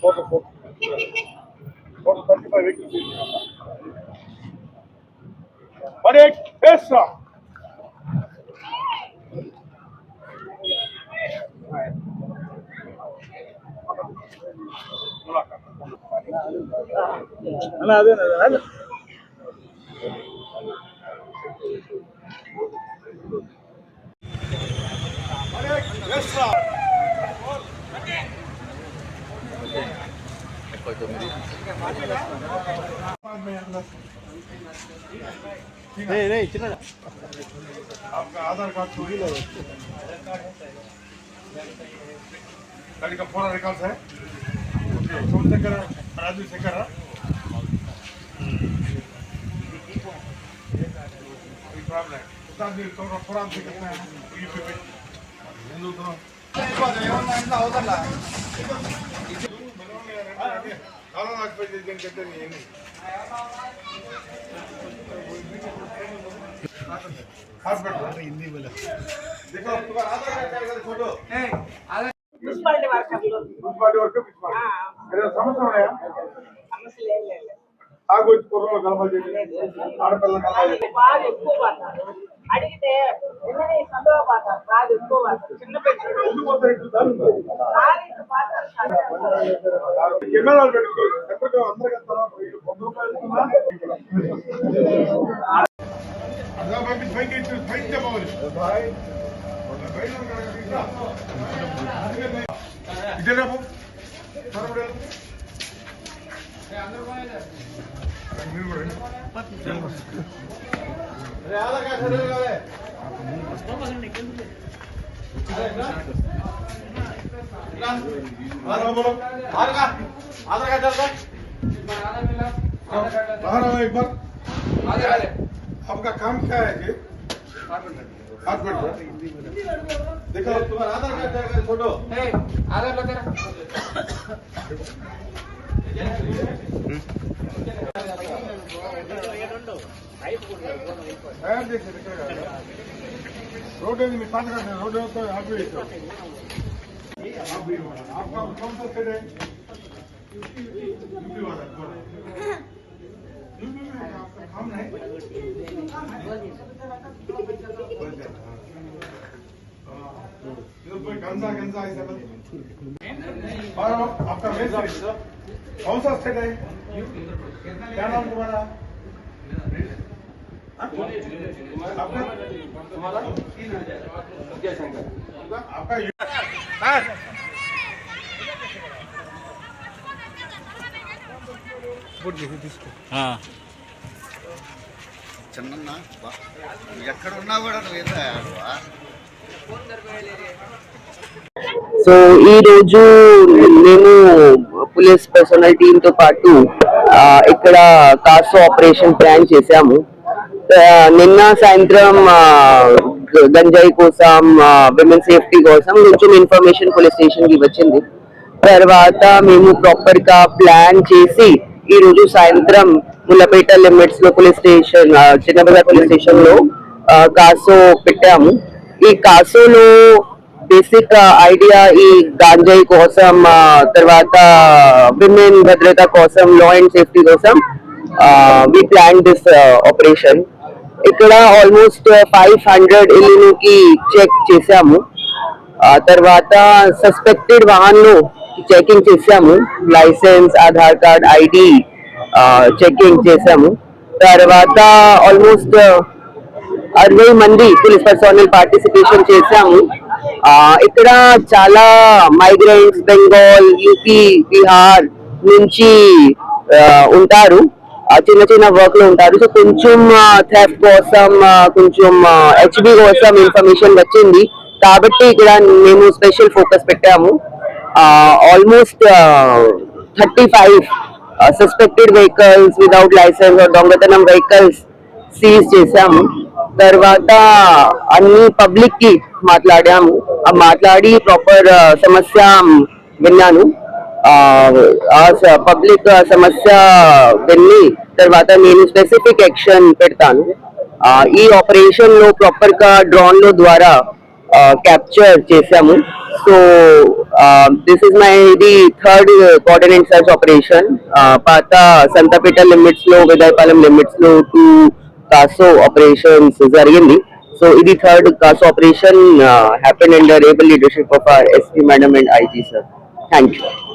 Total, total. Total 35 vehicles. Ready, extra. అలా అదే అదే ఎక్స్ట్రా आपका आधार कार्ड चोरी है गाड़ी का पूरा रिकॉर्ड है कौन से कर राजू से कर कोई प्रॉब्लम है उतार दिए तो पूरा से करना है यूपी पे हिंदू तो காலம் லாக் பண்ணிருக்கேன்னு கேட்டது என்ன ఆగొచ్చి కుర్రలు కలపాలి ఆడపిల్లలు కలపాలి அடிக்கிட்டு என்னடி சந்தோஷம் பார்த்தேன் காது சின்ன ఇదే एक बार आपका काम क्या है जी कारपेंटर देखो तुम्हारा आधार कार्ड फ़ोटो है రోడ్డు మీ పాతకాడు రోడ్డు ఆపు గంజా గంజా है तो आप भी देखो आप भी हो। आपका कौन सा सेट है यूपी वाला कौन है? यूपी में है, आपका काम नहीं बोल दे, हाँ। हाँ। इधर कोई गंजा गंजा ऐसा बस और आपका मेन सेट कौन सा सेट है क्या नाम तुम्हारा हाँ? आपका तुम्हारा आपका यू- చిన్న ఎక్కడ ఉన్నా కూడా నువ్వు ఏందా ఆడవా? సో ఈ రోజు మేము పోలీస్ పర్సనల్ టీమ్తో పాటు ఇక్కడ కాసు ఆపరేషన్ ప్లాన్ చేశాము. నిన్న సాయంత్రం గంజాయి కోసం విమెన్ సేఫ్టీ కోసం కొంచెం ఇన్ఫర్మేషన్ పోలీస్ స్టేషన్కి వచ్చింది. తర్వాత మేము ప్రాపర్గా ప్లాన్ చేసి ఈ రోజు సాయంత్రం ముల్లపేట లిమిట్స్లో పోలీస్ స్టేషన్ చిన్నబజార్ పోలీస్ స్టేషన్లో కాసో పెట్టాము. ఈ కాసోలో బేసిక్ ఐడియా ఈ గాంజాయి కోసం తర్వాత విమెన్ భద్రత కోసం లా అండ్ సేఫ్టీ కోసం వి ప్లాన్ దిస్ ఆపరేషన్ ఇక్కడ ఆల్మోస్ట్ ఫైవ్ హండ్రెడ్ ఇల్లుకి చెక్ చేశాము. తర్వాత సస్పెక్టెడ్ వాహన్లు చెకింగ్ చేశాము. Licence Aadhaar card ID checking చేశాము. తర్వాత ఆల్మోస్ట్ అరవై మంది పోలీస్ పర్సనల్ పార్టిసిపేషన్ చేశాము. ఇక్కడ చాలా మైగ్రెంట్స్ బెంగాల్ యూపీ బీహార్ నుంచి ఉంటారు. చిన్న చిన్న వర్క్లో ఉంటారు. సో కొంచెం థెఫ్ట్ కోసం కొంచెం హెచ్బి కోసం ఇన్ఫర్మేషన్ వచ్చింది. కాబట్టి ఇక్కడ మేము స్పెషల్ ఫోకస్ పెట్టాము. Almost thirty five suspected vehicles without licence దొంగతనం వెహికల్స్ సీజ్ చేశాము. తర్వాత అన్ని పబ్లిక్కి మాట్లాడాము. మాట్లాడి ప్రాపర్ సమస్య విన్నాను. ఆ పబ్లిక్ సమస్య విని తర్వాత నేను స్పెసిఫిక్ యాక్షన్ పెడతాను. ఈ ఆపరేషన్లో ప్రాపర్గా డ్రోన్లో ద్వారా క్యాప్చర్ చేశాము. సో దిస్ ఇస్ మై ఇది థర్డ్ కోఆర్డినేట్ సర్చ్ ఆపరేషన్ పాత సంతపేట లిమిట్స్లో విదయపాలెం లిమిట్స్లో టూ CASO operation Cesarini. So, the third CASO operation uh, happened under able leadership of our SP madam and IG sir. Thank you.